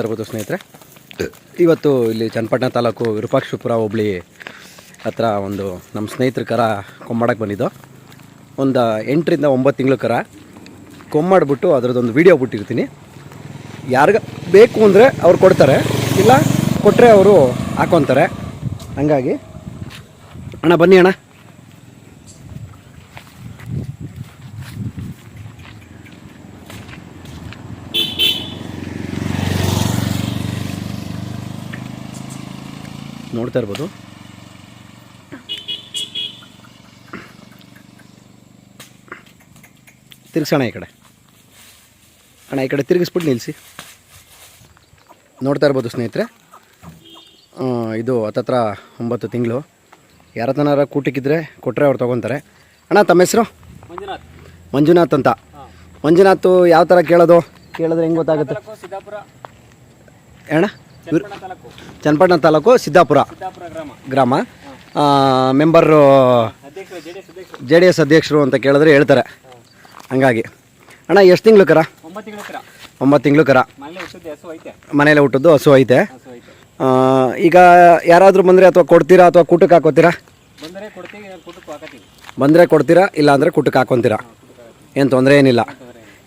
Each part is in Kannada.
ನೋಡ್ತಾ ಇರ್ಬೋದು ಸ್ನೇಹಿತರೆ. ಇವತ್ತು ಇಲ್ಲಿ ಚನ್ನಪಟ್ಟಣ ತಾಲೂಕು ವಿರೂಪಾಕ್ಷಪುರ ಹೋಬಳಿ ಹತ್ರ ಒಂದು ನಮ್ಮ ಸ್ನೇಹಿತರ ಕರ ಕೊಂಬಾಡಕ್ಕೆ ಬಂದಿದ್ದು. ಒಂದು ಎಂಟರಿಂದ ಒಂಬತ್ತು ತಿಂಗಳು ಕರ ಕೊಂಬಾಡ್ಬಿಟ್ಟು ಅದರದ್ದೊಂದು ವೀಡಿಯೋ ಬಿಟ್ಟಿರ್ತೀನಿ. ಯಾರಿಗ ಬೇಕು ಅಂದರೆ ಅವ್ರು ಕೊಡ್ತಾರೆ ಇಲ್ಲ ಕೊಟ್ಟರೆ ಅವರು ಹಾಕೊತಾರೆ. ಹಂಗಾಗಿ ಅಣ್ಣ ಬನ್ನಿ ಅಣ್ಣ. ನೋಡ್ತಾ ಇರ್ಬೋದು. ತಿರ್ಗಿಸೋಣ ಈ ಕಡೆ. ಅಣ್ಣ ಈ ಕಡೆ ತಿರುಗಿಸ್ಬಿಟ್ಟು ನಿಲ್ಲಿಸಿ ನೋಡ್ತಾ ಇರ್ಬೋದು ಸ್ನೇಹಿತರೆ. ಇದು ಹತ್ತತ್ರ ಒಂಬತ್ತು ತಿಂಗಳು. ಯಾರತನಾರ ಕೂಟಕ್ಕಿದ್ರೆ ಕೊಟ್ಟರೆ ಅವ್ರು ತೊಗೊತಾರೆ. ಅಣ್ಣ ತಮ್ಮ ಹೆಸರು? ಮಂಜುನಾಥ್. ಮಂಜುನಾಥ್ ಅಂತ. ಮಂಜುನಾಥ್ ಯಾವ ಥರ ಕೇಳೋದು? ಕೇಳಿದ್ರೆ ಹೆಂಗೆ ಗೊತ್ತಾಗುತ್ತೆ? ಅಣ್ಣ? ಚನ್ನಪಟ್ಟಣ ತಾಲೂಕು. ಸಿದ್ದಾಪುರ ಗ್ರಾಮ. ಮೆಂಬರು ಜೆ ಡಿ ಎಸ್ ಅಧ್ಯಕ್ಷರು ಅಂತ ಕೇಳಿದ್ರೆ ಹೇಳ್ತಾರೆ. ಹಂಗಾಗಿ. ಅಣ್ಣ ಎಷ್ಟು ತಿಂಗಳು ಕರ? ಒಂಬತ್ತು ತಿಂಗಳ ಕರ. ಮನೇಲಿ ಹುಟ್ಟಿದ್ದು ಹಸು ಐತೆ. ಈಗ ಯಾರಾದರೂ ಬಂದರೆ ಅಥವಾ ಕೊಡ್ತೀರಾ ಅಥವಾ ಕೂಟಕ್ಕೆ ಹಾಕೋತೀರಾ? ಬಂದರೆ ಕೊಡ್ತೀರಾ ಇಲ್ಲ ಅಂದರೆ ಕೂಟಕ್ಕೆ ಹಾಕೊತೀರಾ? ಏನು ತೊಂದರೆ ಏನಿಲ್ಲ.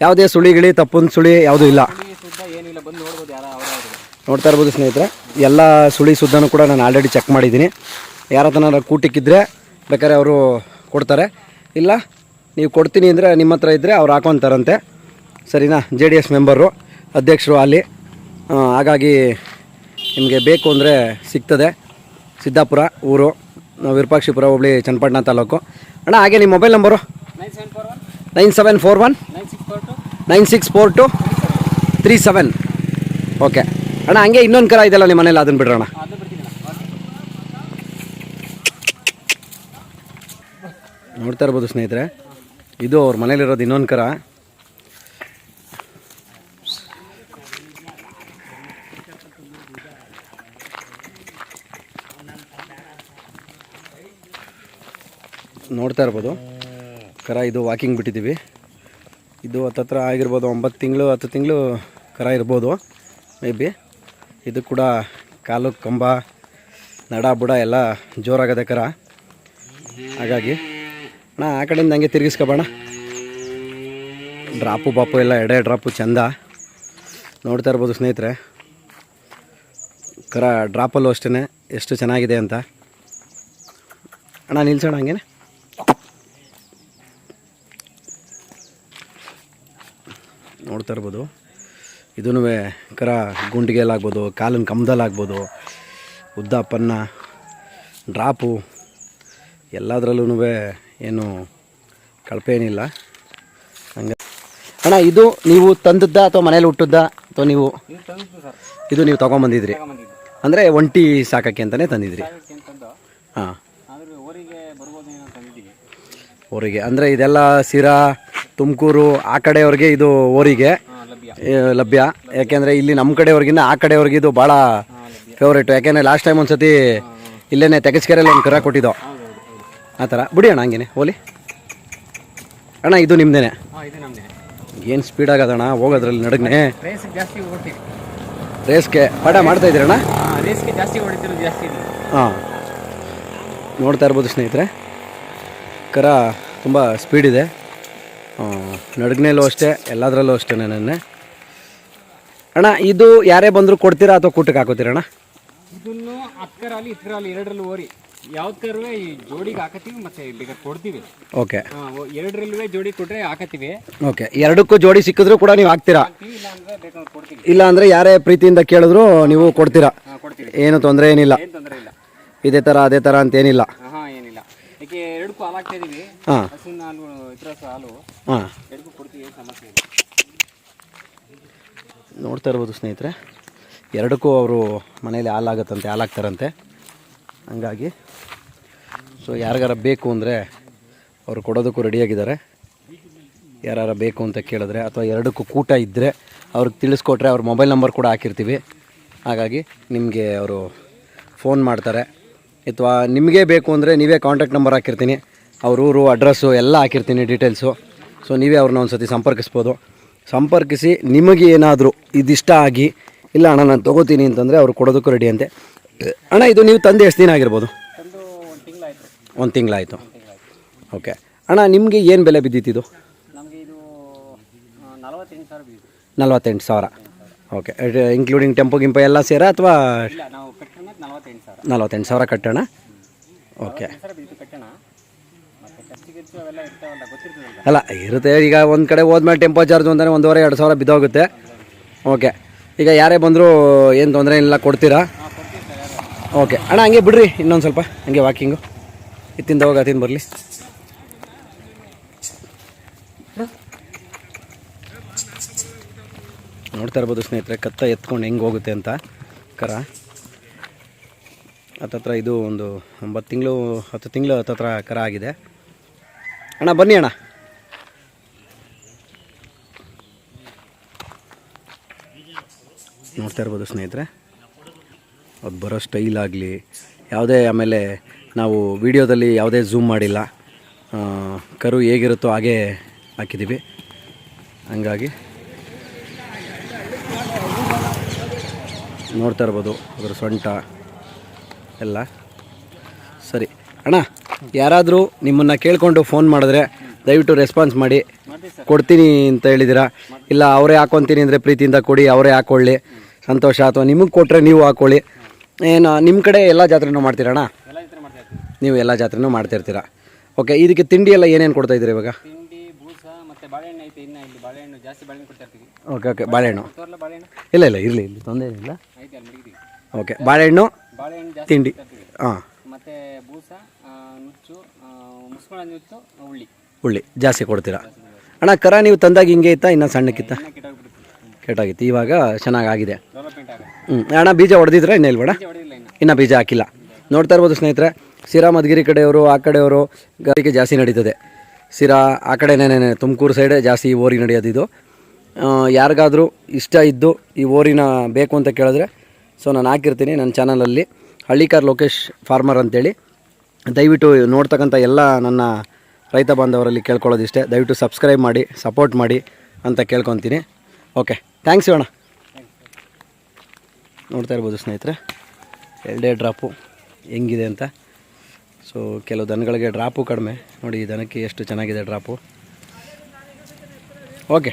ಯಾವುದೇ ಸುಳಿ ಗಿಳಿ ತಪ್ಪುನ್ ಸುಳಿ ಯಾವುದೂ ಇಲ್ಲ. ನೋಡ್ತಾ ಇರ್ಬೋದು ಸ್ನೇಹಿತರೆ, ಎಲ್ಲ ಸುಳಿ ಸುದ್ದನೂ ಕೂಡ ನಾನು ಆಲ್ರೆಡಿ ಚೆಕ್ ಮಾಡಿದ್ದೀನಿ. ಯಾರ ಕೂಟಿಕ್ಕಿದ್ರೆ ಬೇಕಾದ್ರೆ ಅವರು ಕೊಡ್ತಾರೆ. ಇಲ್ಲ, ನೀವು ಕೊಡ್ತೀನಿ ಅಂದರೆ ನಿಮ್ಮ ಹತ್ರ ಇದ್ದರೆ ಅವ್ರು ಹಾಕೊತಾರಂತೆ. ಸರಿನಾ? ಜೆ ಡಿ ಎಸ್ ಮೆಂಬರು ಅಧ್ಯಕ್ಷರು ಅಲ್ಲಿ. ಹಾಗಾಗಿ ನಿಮಗೆ ಬೇಕು ಅಂದರೆ ಸಿಗ್ತದೆ. ಸಿದ್ದಾಪುರ ಊರು ವಿರೂಪಾಕ್ಷಿಪುರ, ಹೋಬಳಿ, ಚನ್ನಪಟ್ಟಣ ತಾಲೂಕು. ಅಣ್ಣ, ಹಾಗೆ ನಿಮ್ಮ mobile number nine seven four one nine six four two, three seven. Okay. ಅಣ್ಣ, ಹಂಗೆ ಇನ್ನೊಂದು ಕರ ಇದೆಲ್ಲ ನಿಮ್ಮ ಮನೇಲಿ ಅದನ್ನು ಬಿಡ್ತೀನಿ ನೋಡ್ತಾ ಇರ್ಬೋದು ಸ್ನೇಹಿತರೆ, ಇದು ಅವ್ರ ಮನೇಲಿರೋದು ಇನ್ನೊಂದು ಕರ. ನೋಡ್ತಾ ಇರ್ಬೋದು, ಕರ ಇದು ವಾಕಿಂಗ್ ಬಿಟ್ಟಿದ್ದೀವಿ. ಇದು ಹತ್ತತ್ರ ಆಗಿರ್ಬೋದು, ಒಂಬತ್ತು ತಿಂಗಳು, ಹತ್ತು ತಿಂಗಳು ಕರ ಇರ್ಬೋದು ಮೇ ಬಿ ಇದು ಕೂಡ ಕಾಲು ಕಂಬ, ನಡ ಬುಡ ಎಲ್ಲ ಜೋರಾಗದೆ ಕರ. ಹಾಗಾಗಿ ಅಣ್ಣ ಆ ಕಡೆಯಿಂದ ಹಂಗೆ ತಿರುಗಿಸ್ಕೊಬೋಣ. ಡ್ರಾಪು ಬಾಪು ಎಲ್ಲ ಎಡೆ ಡ್ರಾಪು ಚಂದ. ನೋಡ್ತಾ ಇರ್ಬೋದು ಸ್ನೇಹಿತರೆ. ಕರ ಡ್ರಾಪಲ್ಲೂ ಅಷ್ಟೇ ಎಷ್ಟು ಚೆನ್ನಾಗಿದೆ ಅಂತ. ಅಣ್ಣ, ನಿಲ್ಸೋಣ ಹಂಗೇನೆ. ನೋಡ್ತಾ ಇರ್ಬೋದು. ಇದೂ ಕರ ಗುಂಡಿಗೆಲಾಗ್ಬೋದು ಕಾಲಿನ ಕಂಬದಲ್ಲಾಗ್ಬೋದು ಉದ್ದ ಪನ್ನ ಡ್ರಾಪು ಎಲ್ಲದರಲ್ಲೂ ಏನು ಕಳಪೆ ಏನಿಲ್ಲ ಹಂಗೆ ಅಣ್ಣ ಇದು ನೀವು ತಂದದ್ದ ಅಥವಾ ಮನೇಲಿ ಹುಟ್ಟದ್ದ ಅಥವಾ ನೀವು ಇದು ನೀವು ತೊಗೊಂಬಂದಿದ್ರಿ. ಅಂದರೆ ಒಂಟಿ ಸಾಕಕ್ಕೆ ಅಂತಲೇ ತಂದಿದ್ರಿ. ಹಾಂ. ಊರಿಗೆ ಅಂದರೆ ಇದೆಲ್ಲ ಸಿರಾ ತುಮಕೂರು ಆ ಕಡೆಯವ್ರಿಗೆ ಇದು ಊರಿಗೆ. ಲಭ್ಯ. ಯಾಕೆಂದರೆ ಇಲ್ಲಿ ನಮ್ಮ ಕಡೆಯವ್ರಿಗಿನ್ನ ಆ ಕಡೆಯವ್ರಿಗೆ ಇದು ಭಾಳ ಫೇವ್ರೇಟು ಯಾಕೆಂದರೆ ಲಾಸ್ಟ್ ಟೈಮ್ ಒಂದು ಸತಿ ಇಲ್ಲೇನೆ ತೆಗಸ್ಕೆರೆಯಲ್ಲಿ ಒಂದು ಕರ ಕೊಟ್ಟಿದ್ದೋ. ಆ ಥರ. ಬಿಡಿ ಅಣ್ಣ ಹಂಗೇನೆ. ಹೋಲಿ. ಅಣ್ಣ ಇದು ನಿಮ್ಮದೇನೆ ಏನು ಸ್ಪೀಡ್ ಆಗದಣ್ಣ? ಹೋಗೋದ್ರಲ್ಲಿ ನಡಗ್ನೆ. ರೇಸ್ಗೆ ಪಾಠ ಮಾಡ್ತಾ ಇದ್ದೀರಣ್ಣ ಹಾಂ ಇಲ್ಲ. ನೋಡ್ತಾ ಇರ್ಬೋದು ಸ್ನೇಹಿತರೆ. ಕರ ತುಂಬ ಸ್ಪೀಡ್ ಇದೆ. ನಡಗ್ನೇಲೂ ಅಷ್ಟೇ ಎಲ್ಲದರಲ್ಲೂ ಅಷ್ಟೇ ನೆನ್ನೆ. ಅಣ್ಣ ಇದು ಯಾರೇ ಬಂದರೂ ಕೊಡ್ತೀರಾ ಅಥವಾ ಕೂಟಕ್ಕೆ ಹಾಕೋತೀರಾ ಅಣ್ಣ ಇದನ್ನು ಹತ್ಕರಲ್ಲಿ ಇತ್ಕರಲ್ಲಿ ಎರಡರಲ್ಲೂ ಓರಿ. ಯಾವ್ದಕ್ಕರೂ ಈ ಜೋಡಿಗೆ ಹಾಕತ್ತೀವಿ ಮತ್ತೆ ಬೇಕಾದ್ರೆ ಕೊಡ್ತೀವಿ. ಓಕೆ. ಹಾ, ಎರಡರಲ್ಲೂ ಜೋಡಿ ಕೊಟ್ರೆ ಹಾಕತ್ತೀವಿ. ಓಕೆ. ಎರಡಕ್ಕೂ ಜೋಡಿ ಸಿಕ್ಕಿದ್ರೂ ಕೂಡ ನೀವು ಹಾಕ್ತೀರಾ? ಹಾಕ್ತೀವಿ ಇಲ್ಲ ಅಂದ್ರೆ ಬೇಕಾದ್ರೆ ಕೊಡ್ತೀವಿ. ಇಲ್ಲ ಅಂದರೆ ಯಾರೇ ಪ್ರೀತಿಯಿಂದ ಕೇಳಿದ್ರು ನೀವು ಕೊಡ್ತೀರಾ? ಹಾಂ ಕೊಡ್ತೀವಿ. ಏನು ತೊಂದರೆ ಏನಿಲ್ಲ. ಏನು ತೊಂದರೆ ಇಲ್ಲ. ಇದೇ ಥರ ಅದೇ ಥರ ಅಂತ ಏನಿಲ್ಲ ಹಾಂ ಏನಿಲ್ಲ. ಯಾಕೆ ಎರಡಕ್ಕೂ ಹಾಲು ಹಾಕ್ತಾ ಇದೀವಿ. ಹಾಂ. ಹಸುವಿನ ಹಾಲು ಇತರ ಹಾಲು. ಹಾಂ. ಎರಡಕ್ಕೂ ಕೊಡ್ತೀವಿ ಏನು ಸಮಸ್ಯೆ ಇಲ್ಲ. ನೋಡ್ತಾ ಇರ್ಬೋದು ಸ್ನೇಹಿತರೆ. ಎರಡಕ್ಕೂ ಅವರು ಮನೇಲಿ ಹಾಲಾಗತ್ತಂತೆ, ಹಾಲಾಗ್ತಾರಂತೆ. ಹಂಗಾಗಿ ಸೊ ಯಾರಿಗಾರ ಬೇಕು ಅಂದರೆ ಅವರು ಕೊಡೋದಕ್ಕೂ ರೆಡಿಯಾಗಿದ್ದಾರೆ ಯಾರು ಬೇಕು ಅಂತ ಕೇಳಿದ್ರೆ ಅಥವಾ ಎರಡಕ್ಕೂ ಕೂಟ ಇದ್ದರೆ ಅವ್ರಿಗೆ ತಿಳಿಸ್ಕೊಟ್ರೆ ಅವ್ರ ಮೊಬೈಲ್ ನಂಬರ್ ಕೂಡ ಹಾಕಿರ್ತೀವಿ. ಹಾಗಾಗಿ ನಿಮಗೆ ಅವರು ಫೋನ್ ಮಾಡ್ತಾರೆ. ಅಥವಾ ನಿಮಗೆ ಬೇಕು ಅಂದರೆ ನೀವೇ ಕಾಂಟ್ಯಾಕ್ಟ್ ನಂಬರ್ ಹಾಕಿರ್ತೀನಿ. ಅವ್ರ ಊರು ಅಡ್ರೆಸ್ಸು ಎಲ್ಲ ಹಾಕಿರ್ತೀನಿ ಡೀಟೇಲ್ಸು ಸೊ ನೀವೇ ಅವ್ರನ್ನ ಒಂದು ಸತಿ ಸಂಪರ್ಕಿಸ್ಬೋದು. ಸಂಪರ್ಕಿಸಿ ನಿಮಗೆ ಏನಾದರೂ ಇದಿಷ್ಟ ಆಗಿ ಇಲ್ಲ ಅಣ್ಣ ನಾನು ತೊಗೋತೀನಿ ಅಂತಂದರೆ ಅವ್ರು ಕೊಡೋದಕ್ಕೂ ರೆಡಿ ಅಂತೆ. ಅಣ್ಣ ಇದು ನೀವು ತಂದೆ ಎಷ್ಟು ದಿನ ಆಗಿರ್ಬೋದು? ಒಂದು ತಿಂಗಳಾಯ್ತು. ಓಕೆ ಅಣ್ಣ ನಿಮಗೆ ಏನು ಬೆಲೆ ಬಿದ್ದಿತ್ತು ನಲವತ್ತೆಂಟು ಸಾವಿರ ಓಕೆ ಇನ್ಕ್ಲೂಡಿಂಗ್ ಟೆಂಪೋ ಗಿಂಪೋ ಎಲ್ಲ ಸೇರಾ ಅಥವಾ ನಲ್ವತ್ತೆಂಟು ಸಾವಿರ. ಕಟ್ಟೋಣ? ಓಕೆ ಅಲ್ಲ ಇರುತ್ತೆ. ಈಗ ಒಂದು ಕಡೆ ಹೋದ್ಮೇಲೆ ಟೆಂಪೋ ಚಾರ್ಜ್ ಅಂತಾನೆ ಒಂದೂವರೆ ಎರಡು ಸಾವಿರ ಬಿದ್ದೋಗುತ್ತೆ. ಓಕೆ ಈಗ ಯಾರೇ ಬಂದರೂ ಏನು ತೊಂದರೆ ಇಲ್ಲ ಕೊಡ್ತೀರಾ? ಓಕೆ ಅಣ್ಣ ಹಂಗೆ ಬಿಡ್ರಿ. ಇನ್ನೊಂದು ಸ್ವಲ್ಪ. ಹಂಗೆ ವಾಕಿಂಗು ಇತ್ತಿಂದ ಹೋಗಿ ಅತ್ತಿಂದ ಬರಲಿ. ನೋಡ್ತಾ ಇರ್ಬೋದು ಸ್ನೇಹಿತರೆ ಕತ್ತ ಎತ್ಕೊಂಡು ಹೆಂಗೆ ಹೋಗುತ್ತೆ ಅಂತ. ಕರ. ಹತ್ತತ್ರ ಇದು ಒಂದು ಒಂಬತ್ತು ತಿಂಗಳು ಹತ್ತು ತಿಂಗಳು ಹತ್ತತ್ರ ಕರ ಆಗಿದೆ. ಅಣ್ಣ, ಬನ್ನಿ ಅಣ್ಣ. ನೋಡ್ತಾ ಇರ್ಬೋದು ಸ್ನೇಹಿತರೆ, ಅದು ಬರೋ ಸ್ಟೈಲ್ ಆಗಲಿ, ಯಾವುದೇ ಆಮೇಲೆ ನಾವು ವಿಡಿಯೋದಲ್ಲಿ ಯಾವುದೇ ಝೂಮ್ ಮಾಡಿಲ್ಲ ಕರು ಹೇಗಿರುತ್ತೋ ಹಾಗೇ ಹಾಕಿದ್ದೀವಿ. ಹಂಗಾಗಿ ನೋಡ್ತಾ ಇರ್ಬೋದು ಅದರ ಸೊಂಟ ಎಲ್ಲ. ಸರಿ, ಅಣ್ಣ. ಯಾರಾದರೂ ನಿಮ್ಮನ್ನು ಕೇಳಿಕೊಂಡು ಫೋನ್ ಮಾಡಿದ್ರೆ ದಯವಿಟ್ಟು ರೆಸ್ಪಾನ್ಸ್ ಮಾಡಿ. ಕೊಡ್ತೀನಿ ಅಂತ ಹೇಳಿದ್ದೀರಾ? ಇಲ್ಲ ಅವರೇ ಹಾಕೊತೀನಿ ಅಂದರೆ ಪ್ರೀತಿಯಿಂದ ಕೊಡಿ ಅವರೇ ಹಾಕ್ಕೊಳ್ಳಿ ಸಂತೋಷ ಅಥವಾ ನಿಮಗೆ ಕೊಟ್ಟರೆ ನೀವು ಹಾಕ್ಕೊಳ್ಳಿ ಏನು ನಿಮ್ಮ ಕಡೆ ಎಲ್ಲ ಜಾತ್ರೆನೂ ಮಾಡ್ತೀರಣ್ಣ? ನೀವು ಎಲ್ಲ ಜಾತ್ರೆನೂ ಮಾಡ್ತಿರ್ತೀರ? ಓಕೆ ಇದಕ್ಕೆ ತಿಂಡಿ ಎಲ್ಲ ಏನೇನು ಕೊಡ್ತಾ ಇದ್ದೀರಿ ಇವಾಗ? ಓಕೆ ಓಕೆ ಬಾಳೆಹಣ್ಣು ಇಲ್ಲ ಇಲ್ಲ ಇರಲಿ ಇಲ್ಲಿ ತೊಂದರೆ ಇಲ್ಲ. ಓಕೆ ಬಾಳೆಹಣ್ಣು ತಿಂಡಿ. ಹಾಂ. ನುಚ್ಚು ಮುಸ್ಕೊಳ ನುಚ್ಚು ಉಳ್ಳಿ ಉಳ್ಳಿ ಜಾಸ್ತಿ ಕೊಡ್ತೀರಾ? ಅಣ್ಣ ಕರ ನೀವು ತಂದಾಗ ಹಿಂಗೆ ಇತ್ತಾ ಇನ್ನೂ ಸಣ್ಣಕ್ಕಿತ್ತ? ಕೆಟ್ಟಾಗಿತ್ತು. ಇವಾಗ ಚೆನ್ನಾಗಾಗಿದೆ. ಹ್ಞೂ ಅಣ್ಣ ಬೀಜ ಹೊಡೆದಿದ್ರೆ ಇನ್ನೂ ಇಲ್ಬೇಡ ಇನ್ನೂ. ಬೀಜ ಹಾಕಿಲ್ಲ. ನೋಡ್ತಾ ಇರ್ಬೋದು ಸ್ನೇಹಿತರೆ ಸಿರಾ ಮಧುಗಿರಿ ಕಡೆಯವರು ಆ ಕಡೆಯವರು ಗಾರಿಗೆ ಜಾಸ್ತಿ ನಡೀತದೆ. ಸಿರಾ ಆ ಕಡೆನೇ ತುಮಕೂರು ಸೈಡೇ ಜಾಸ್ತಿ ಈ ಓರಿ ನಡೆಯೋದು ಇದು. ಯಾರಿಗಾದರೂ ಇಷ್ಟ ಇದ್ದು ಈ ಓರಿನ ಬೇಕು ಅಂತ ಕೇಳಿದ್ರೆ ಸೊ ನಾನು ಹಾಕಿರ್ತೀನಿ ನನ್ನ ಚಾನಲಲ್ಲಿ ಹಳ್ಳಿಕಾರ್ ಲೋಕೇಶ್ ಫಾರ್ಮರ್ ಅಂತೇಳಿ. ದಯವಿಟ್ಟು ನೋಡ್ತಕ್ಕಂಥ ಎಲ್ಲ ನನ್ನ ರೈತ ಬಾಂಧವರಲ್ಲಿ ಕೇಳ್ಕೊಳ್ಳೋದಿಷ್ಟೇ. ದಯವಿಟ್ಟು ಸಬ್ಸ್ಕ್ರೈಬ್ ಮಾಡಿ ಸಪೋರ್ಟ್ ಮಾಡಿ ಅಂತ ಕೇಳ್ಕೊತೀನಿ. ಓಕೆ ಥ್ಯಾಂಕ್ಸ್ ಅಣ್ಣ ನೋಡ್ತಾ ಇರ್ಬೋದು ಸ್ನೇಹಿತರೆ, ಎರಡೇ ಡ್ರಾಪು ಹೆಂಗಿದೆ ಅಂತ. ಸೊ ಕೆಲವು ದನಗಳಿಗೆ ಡ್ರಾಪು ಕಡಿಮೆ. ನೋಡಿ ಈ ದನಕ್ಕೆ ಎಷ್ಟು ಚೆನ್ನಾಗಿದೆ ಡ್ರಾಪು ಓಕೆ